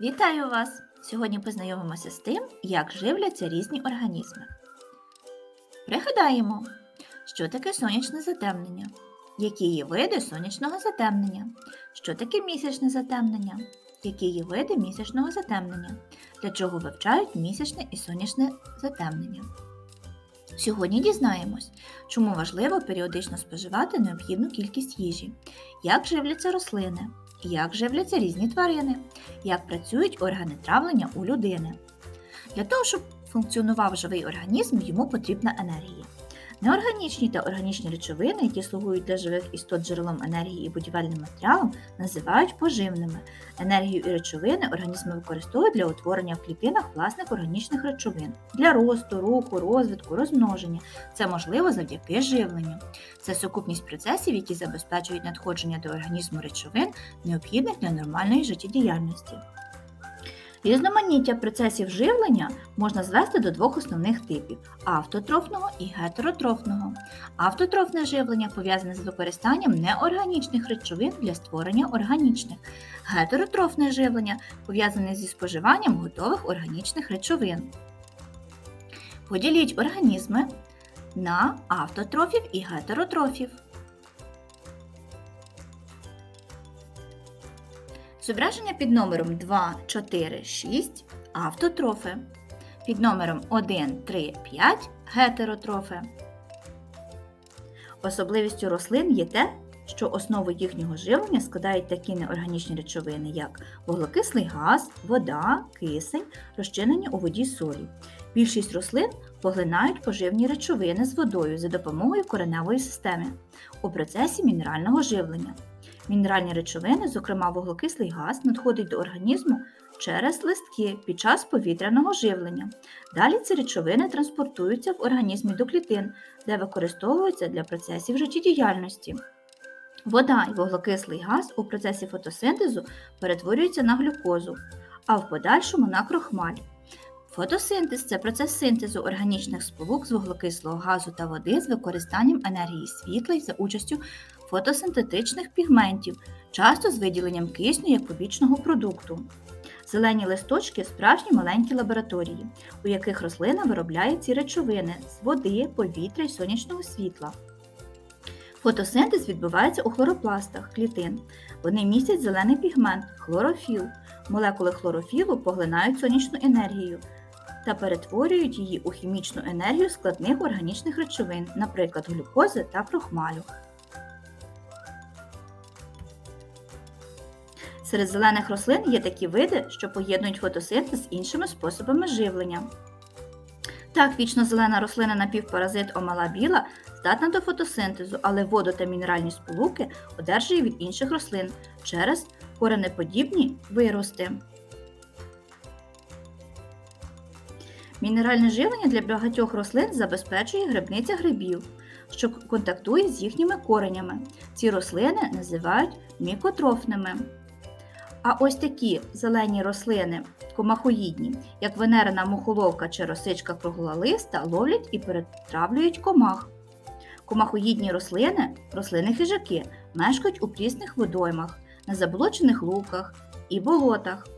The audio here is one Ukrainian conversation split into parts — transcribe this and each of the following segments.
Вітаю вас! Сьогодні познайомимося з тим, як живляться різні організми. Пригадаємо, що таке сонячне затемнення, які є види сонячного затемнення, що таке місячне затемнення, які є види місячного затемнення, для чого вивчають місячне і сонячне затемнення. Сьогодні дізнаємось, чому важливо періодично споживати необхідну кількість їжі, як живляться рослини, як живляться різні тварини, як працюють органи травлення у людини. Для того, щоб функціонував живий організм, йому потрібна енергія. Неорганічні та органічні речовини, які слугують для живих істот джерелом енергії і будівельним матеріалом, називають поживними. Енергію і речовини організми використовують для утворення в клітинах власних органічних речовин для росту, руху, розвитку, розмноження. Це можливо завдяки живленню. Це сукупність процесів, які забезпечують надходження до організму речовин, необхідних для нормальної життєдіяльності. Різноманіття процесів живлення можна звести до двох основних типів автотрофного і гетеротрофного. Автотрофне живлення пов'язане з використанням неорганічних речовин для створення органічних. Гетеротрофне живлення пов'язане зі споживанням готових органічних речовин. Поділіть організми на автотрофів і гетеротрофів. Зображення під номером 2, 4, 6 автотрофи. Під номером 1, 3, 5 гетеротрофи. Особливістю рослин є те, що основу їхнього живлення складають такі неорганічні речовини, як вуглекислий газ, вода, кисень, розчинені у воді солі. Більшість рослин поглинають поживні речовини з водою за допомогою кореневої системи у процесі мінерального живлення. Мінеральні речовини, зокрема вуглекислий газ, надходить до організму через листки під час повітряного живлення. Далі ці речовини транспортуються в організмі до клітин, де використовуються для процесів життєдіяльності. Вода і вуглекислий газ у процесі фотосинтезу перетворюються на глюкозу, а в подальшому на крохмаль. Фотосинтез це процес синтезу органічних сполук з вуглекислого газу та води з використанням енергії світла і за участю фотосинтетичних пігментів, часто з виділенням кисню як побічного продукту. Зелені листочки справжні маленькі лабораторії, у яких рослина виробляє ці речовини з води, повітря і сонячного світла. Фотосинтез відбувається у хлоропластах клітин. Вони містять зелений пігмент хлорофіл. Молекули хлорофілу поглинають сонячну енергію та перетворюють її у хімічну енергію складних органічних речовин, наприклад, глюкози та крохмалю. Серед зелених рослин є такі види, що поєднують фотосинтез з іншими способами живлення. Так, вічно-зелена рослина напівпаразит омала біла здатна до фотосинтезу, але воду та мінеральні сполуки одержує від інших рослин через коренеподібні вирости. Мінеральне живлення для багатьох рослин забезпечує грибниця грибів, що контактує з їхніми коренями. Ці рослини називають мікотрофними. А ось такі зелені рослини, комахоїдні, як венерина мухоловка чи росичка круглолиста, ловлять і перетравлюють комах. Комахоїдні рослини, рослини хижаки, мешкають у прісних водоймах, на заболочених луках і болотах,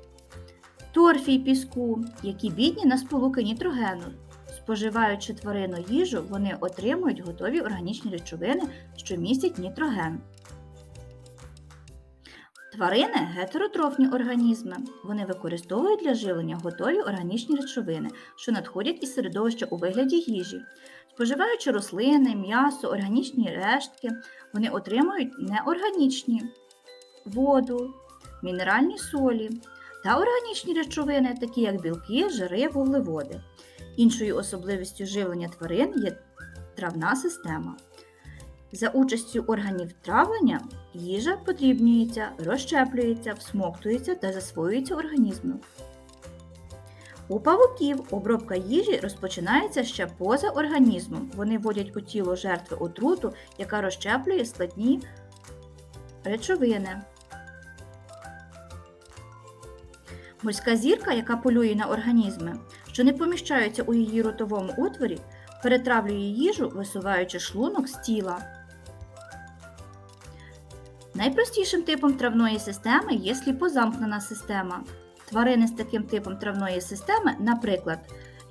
торфі й піску, які бідні на сполуки нітрогену. Споживаючи тварину їжу, вони отримують готові органічні речовини, що містять нітроген. Тварини гетеротрофні організми. Вони використовують для живлення готові органічні речовини, що надходять із середовища у вигляді їжі. Споживаючи рослини, м'ясо, органічні рештки, вони отримують неорганічні воду, мінеральні солі та органічні речовини, такі як білки, жири, вуглеводи. Іншою особливістю живлення тварин є травна система. За участю органів травлення їжа подрібнюється, розщеплюється, всмоктується та засвоюється організмом. У павуків обробка їжі розпочинається ще поза організмом. Вони вводять у тіло жертви отруту, яка розщеплює складні речовини. Морська зірка, яка полює на організми, що не поміщаються у її ротовому отворі, перетравлює їжу, висуваючи шлунок з тіла. Найпростішим типом травної системи є сліпозамкнена система. Тварини з таким типом травної системи, наприклад,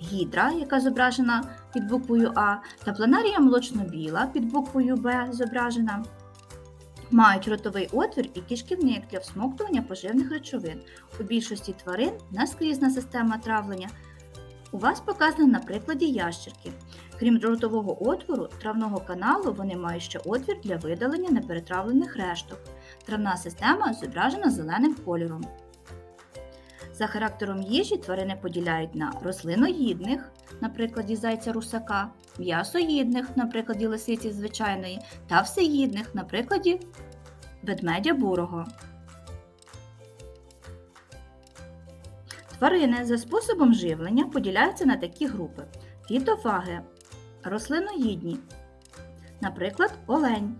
гідра, яка зображена під буквою А, та планарія молочно-біла під буквою Б зображена, мають ротовий отвір і кишківник для всмоктування поживних речовин. У більшості тварин наскрізна система травлення. У вас показано на прикладі ящерки. Крім ротового отвору, травного каналу вони мають ще отвір для видалення неперетравлених решток. Травна система зображена зеленим кольором. За характером їжі тварини поділяють на рослиноїдних, на прикладі зайця русака, м'ясоїдних, на прикладі лисиці звичайної, та всеїдних, на прикладі ведмедя бурого. Тварини за способом живлення поділяються на такі групи: фітофаги, рослиноїдні, наприклад, олень,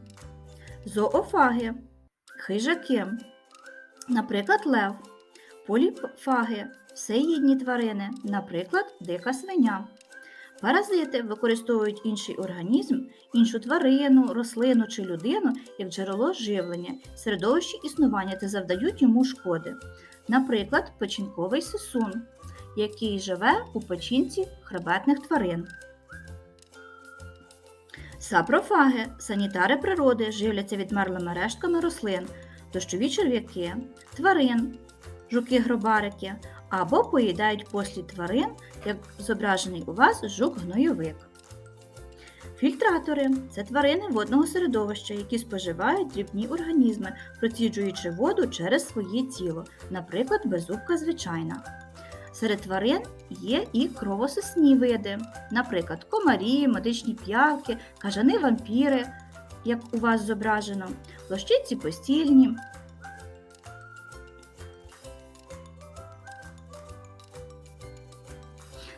зоофаги, хижаки, наприклад, лев, поліфаги, всеїдні тварини, наприклад, дика свиня. Паразити використовують інший організм, іншу тварину, рослину чи людину як джерело живлення, середовище існування та завдають йому шкоди. Наприклад, печінковий сисун, який живе у печінці хребетних тварин. Сапрофаги санітари природи живляться відмерлими рештками рослин, дощові черв'яки, тварин, жуки-гробарики або поїдають послід тварин, як зображений у вас жук-гнойовик. Фільтратори це тварини водного середовища, які споживають дрібні організми, проціджуючи воду через своє тіло, наприклад, беззубка звичайна. Серед тварин є і кровососні види, наприклад, комарі, медичні п'явки, кажани вампіри, як у вас зображено, лощиці постільні.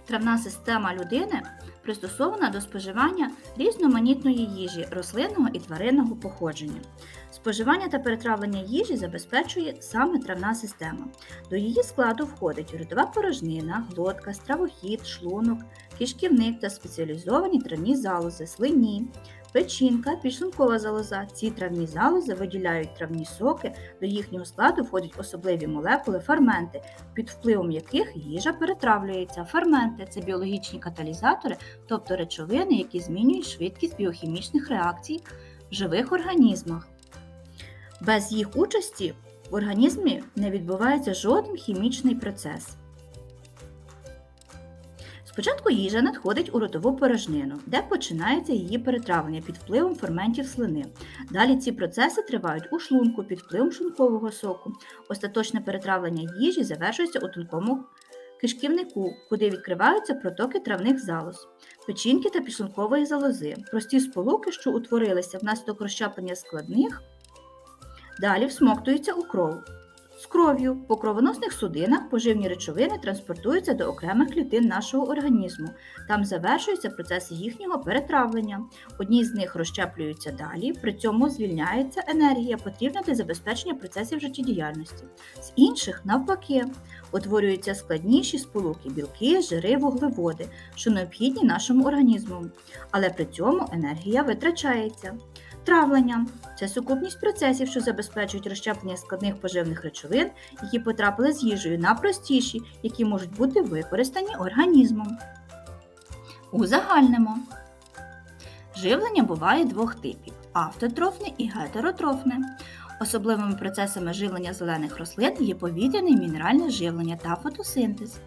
Травна система людини пристосована до споживання різноманітної їжі рослинного і тваринного походження. Споживання та перетравлення їжі забезпечує саме травна система. До її складу входить ротова порожнина, глотка, стравохід, шлунок, кишківник та спеціалізовані травні залози, слині, печінка, підшлункова залоза. Ці травні залози виділяють травні соки, до їхнього складу входять особливі молекули ферменти, під впливом яких їжа перетравлюється. Ферменти це біологічні каталізатори, тобто речовини, які змінюють швидкість біохімічних реакцій в живих організмах. Без їх участі в організмі не відбувається жоден хімічний процес. Спочатку їжа надходить у ротову порожнину, де починається її перетравлення під впливом ферментів слини. Далі ці процеси тривають у шлунку під впливом шлункового соку. Остаточне перетравлення їжі завершується у тонкому кишківнику, куди відкриваються протоки травних залоз, печінки та підшлункової залози, прості сполуки, що утворилися внаслідок розщеплення складних, далі всмоктуються у кров. З кров'ю по кровоносних судинах поживні речовини транспортуються до окремих клітин нашого організму. Там завершуються процеси їхнього перетравлення. Одні з них розщеплюються далі, при цьому звільняється енергія, потрібна для забезпечення процесів життєдіяльності. З інших, навпаки, утворюються складніші сполуки, білки, жири, вуглеводи, що необхідні нашому організму, але при цьому енергія витрачається. Травлення це сукупність процесів, що забезпечують розщеплення складних поживних речовин, які потрапили з їжею на простіші, які можуть бути використані організмом. Узагальнимо. Живлення буває двох типів автотрофне і гетеротрофне. Особливими процесами живлення зелених рослин є повітряне і мінеральне живлення та фотосинтез.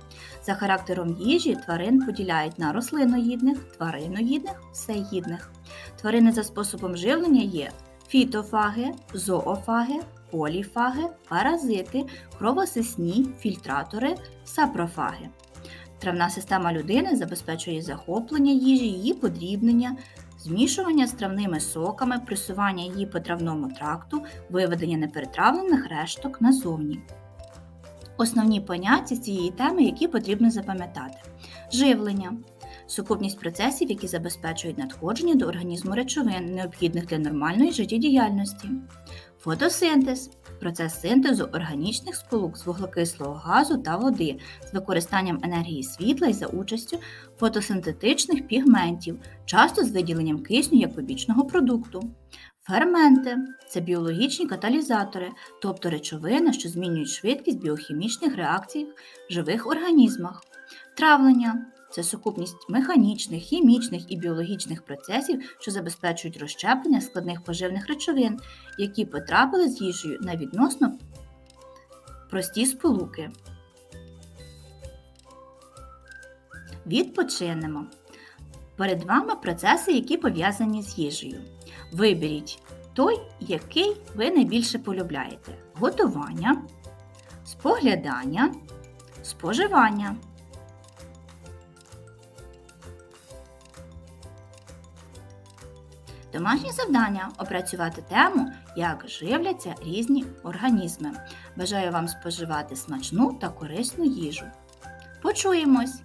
За характером їжі тварин поділяють на рослиноїдних, твариноїдних, всеїдних. Тварини за способом живлення є фітофаги, зоофаги, поліфаги, паразити, кровосисні, фільтратори, сапрофаги. Травна система людини забезпечує захоплення їжі, її подрібнення, змішування з травними соками, пресування її по травному тракту, виведення неперетравлених решток назовні. Основні поняття цієї теми, які потрібно запам'ятати: живлення сукупність процесів, які забезпечують надходження до організму речовин, необхідних для нормальної життєдіяльності. Фотосинтез процес синтезу органічних сполук з вуглекислого газу та води з використанням енергії світла і за участю фотосинтетичних пігментів, часто з виділенням кисню як побічного продукту. Ферменти це біологічні каталізатори, тобто речовини, що змінюють швидкість біохімічних реакцій в живих організмах. Травлення це сукупність механічних, хімічних і біологічних процесів, що забезпечують розщеплення складних поживних речовин, які потрапили з їжею на відносно прості сполуки. Відпочинемо. Перед вами процеси, які пов'язані з їжею. Виберіть той, який ви найбільше полюбляєте: готування, споглядання, споживання. Домашнє завдання опрацювати тему, як живляться різні організми. Бажаю вам споживати смачну та корисну їжу. Почуємось!